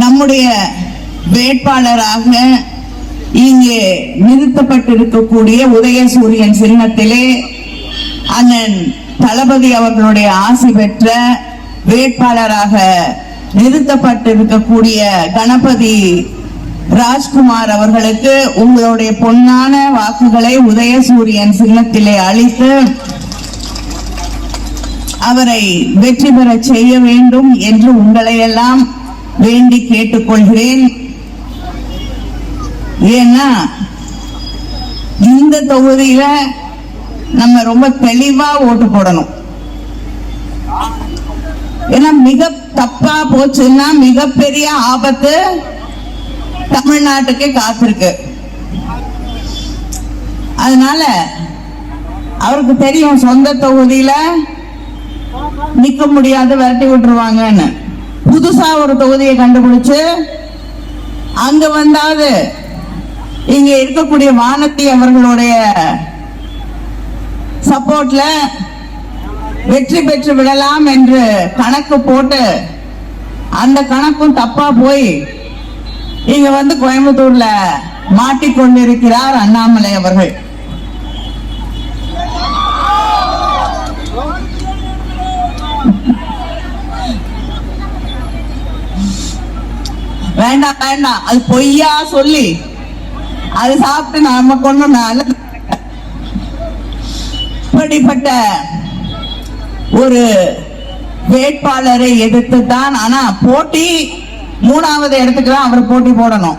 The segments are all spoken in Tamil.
நம்முடைய வேட்பாளராக இங்கே நிறுத்தப்பட்டிருக்கக்கூடிய உதயசூரியன் சின்னத்திலே அண்ணன் தளபதி அவர்களுடைய ஆசி பெற்ற வேட்பாளராக நிறுத்தப்பட்டிருக்கக்கூடிய கணபதி ராஜ்குமார் அவர்களுக்கு உங்களுடைய பொன்னான வாக்குகளை உதயசூரியன் சின்னத்திலே அளித்து அவரை வெற்றி பெறச் செய்ய வேண்டும் என்று உங்களையெல்லாம் வேண்டி கேட்டுக்கொள்கிறேன். ஏன்னா இந்த தொகுதியில நம்ம ரொம்ப தெளிவா ஓட்டு போடணும். ஏன்னா மிக தப்பா போச்சுன்னா மிகப்பெரிய ஆபத்து தமிழ்நாட்டுக்கு காத்திருக்கு. அதனால அவருக்கு தெரியும் சொந்த தொகுதியில நிக்க முடியாது விரட்டி விட்டுருவாங்கன்னு. புதுசா ஒரு தொகுதியை கண்டுபிடிச்சு அங்க வந்தாவது இங்க இருக்கக்கூடிய வானத்தி அவர்களுடைய சப்போர்ட்ல வெற்றி பெற்று விடலாம் என்று கணக்கு போட்டு அந்த கணக்கும் தப்பா போய் இங்க வந்து கோயம்புத்தூர்ல மாட்டிக்கொண்டிருக்கிறார் அண்ணாமலை அவர்கள். வேண்டாம் வேண்டாம். அது பொய்யா சொல்லி அது சாப்பிட்டு நமக்கு கொண்டு இப்படிப்பட்ட ஒரு வேட்பாளரை எதிர்த்து தான் ஆனா போட்டி மூணாவது இடத்துக்கு தான் அவர் போட்டி போடணும்.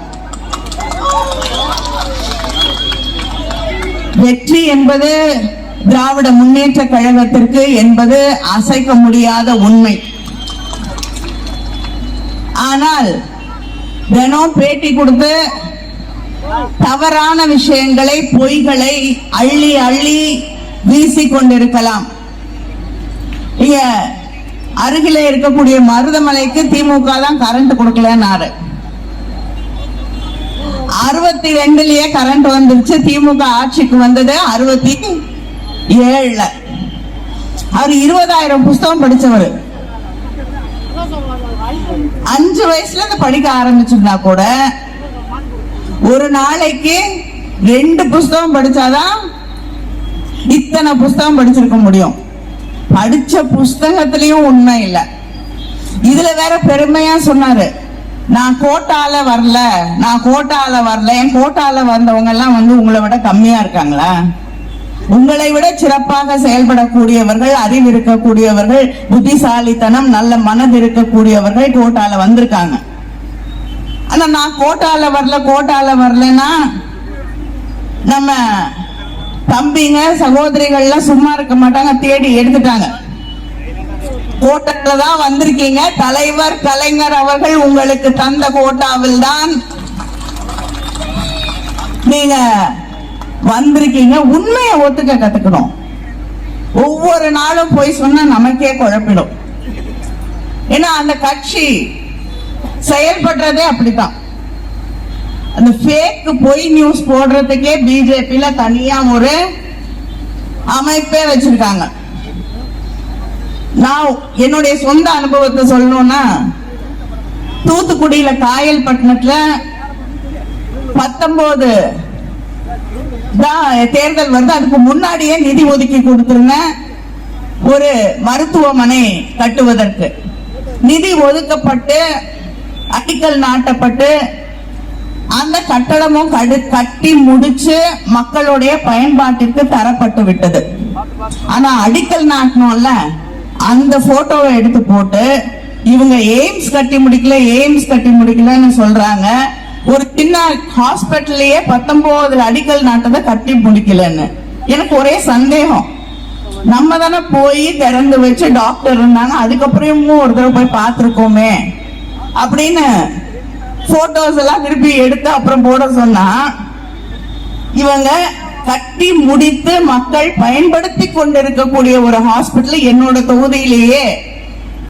வெற்றி என்பது திராவிட முன்னேற்ற கழகத்திற்கு என்பது அசைக்க முடியாத உண்மை. ஆனால் தினம் பேட்டி கொடுத்து தவறான விஷயங்களை பொய்களை அள்ளி அள்ளி வீசி கொண்டிருக்கலாம். இங்க அருகில இருக்கக்கூடிய மருதமலைக்கு திமுக தான் கரண்ட் கொடுக்கலன்னாரு. அறுபத்தி ரெண்டுலயே கரண்ட் வந்துருச்சு. திமுக ஆட்சிக்கு வந்தது அறுபத்தி ஏழுல. அவர் இருபதாயிரம் புஸ்தகம் படிச்சவர். அஞ்சு வயசுல இருந்து படிக்க ஆரம்பிச்சிருந்தா கூட ஒரு நாளைக்கு ரெண்டு புஸ்தகம் படிச்சாதான் இத்தனை புஸ்தகம் படிச்சிருக்க முடியும். படிச்ச புஸ்தகத்திலயும் உண்மை இல்லை. இதுல வேற பெருமையா சொன்னாரு. நான் கோட்டால வரல நான் கோட்டால வரல என் கோட்டால வந்தவங்க எல்லாம் வந்து உங்களை விட கம்மியா இருக்காங்களா? உங்களை விட சிறப்பாக செயல்படக்கூடியவர்கள் அறிவு இருக்கக்கூடியவர்கள் புத்திசாலித்தனம் நல்ல மனது இருக்கக்கூடியவர்கள் கோட்டால வந்திருக்காங்க. ஆனா நான் கோட்டால வரல கோட்டால வரலன்னா நம்ம தம்பிங்க சகோதரிகள்லாம் சும்மா இருக்க மாட்டாங்க தேடி எடுத்துட்டாங்க. கோட்டால தான் வந்திருக்கீங்க. தலைவர் கலைஞர் அவர்கள் உங்களுக்கு தந்த கோட்டாவில் தான் நீங்க வந்திருக்கீங்க உண்மையை ஒத்துக்க கத்துக்கணும். ஒவ்வொரு நாளும் போய் சொன்னா நமக்கே குழப்பிடும். ஏன்னா அந்த கட்சி செயல்படுறதே அப்படித்தான். அந்த ஃபேக் பொய் நியூஸ் போடுறதுக்கே பிஜேபியில தனியா ஒரு அமைப்பே வச்சிருக்காங்க. நான் என்னுடைய சொந்த அனுபவத்தை சொல்லணும்னா தூத்துக்குடியில காயல்பட்டினத்துல பத்தொன்பது தான் தேர்தல் வந்து அதுக்கு முன்னாடியே நிதி ஒதுக்கி கொடுத்துருங்க. ஒரு மருத்துவமனை கட்டுவதற்கு. நிதி ஒதுக்கப்பட்டு அடிக்கல் நாட்டப்பட்டு அந்த கட்டடமும் கடு கட்டி முடிச்சு மக்களுடைய பயன்பாட்டிற்கு தரப்பட்டு விட்டது. ஆனா அடிக்கல் நாட்டணும்ல. அந்த போட்டோவை எடுத்து போட்டு இவங்க எய்ம்ஸ் கட்டி முடிக்கல எய்ம்ஸ் கட்டி முடிக்கலன்னு சொல்றாங்க. ஒரு சின்ன ஹாஸ்பிட்டல்லயே பத்தொன்பது அடிக்கல் நாட்டதை கட்டி முடிக்கலன்னு. எனக்கு ஒரே சந்தேகம். நம்ம தானே போய் திறந்து வச்சு டாக்டர் இருந்தாங்க அதுக்கப்புறமும் ஒரு தடவை போய் பார்த்துருக்கோமே. அப்படின்னு போட்டோஸ் எல்லாம் திருப்பி எடுத்து அப்புறம் போட சொன்னா இவங்க கட்டி முடித்து மக்கள் பயன்படுத்தி கொண்டிருக்கக்கூடிய ஒரு ஹாஸ்பிட்டல் என்னோட தொகுதியிலேயே